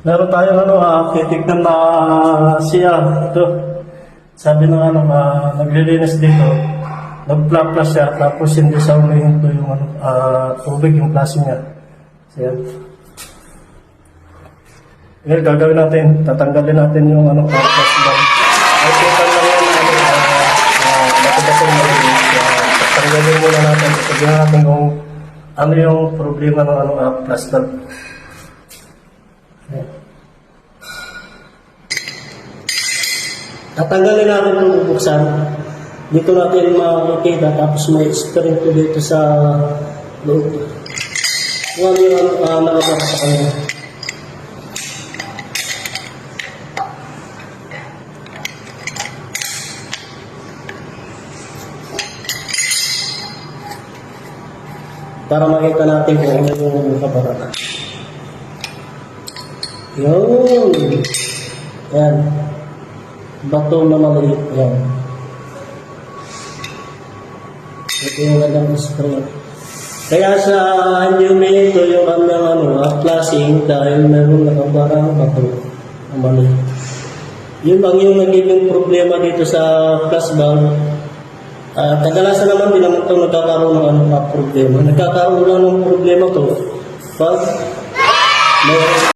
Meron tayong ano, uh, titignan na siya. Ito. Sabi ng ano, ah, naglilinis dito. Nag-plaplas siya, tapos hindi sa umihinto yung ano, ah, tubig, yung klase niya. So, yan. Ngayon, gagawin natin, tatanggalin natin yung ano, plaplas lang. Ay, kita lang yan, ano, ah, ah, matigas. Ah, tatanggalin muna natin, sabihin natin kung ano yung problema ng ano, ah, plaster. Tatanggalin natin itong bubuksan. Dito natin makikita tapos may spring to dito sa loob. Kung ano yung uh, nakabara sa kanya. Para makita natin kung ano yung nakabara. Yun. Yan. Bato na maliit. Yan. Ito yung gandang spray. Kaya sa hindi umihinto yung kanyang ano, flashing dahil meron nakabarang bato na maliit. Yun lang yung nagiging problema dito sa flash valve. Ah, kadalasan naman din naman ito nagkakaroon ng ano, problema. Nagkakaroon lang ng problema to pag may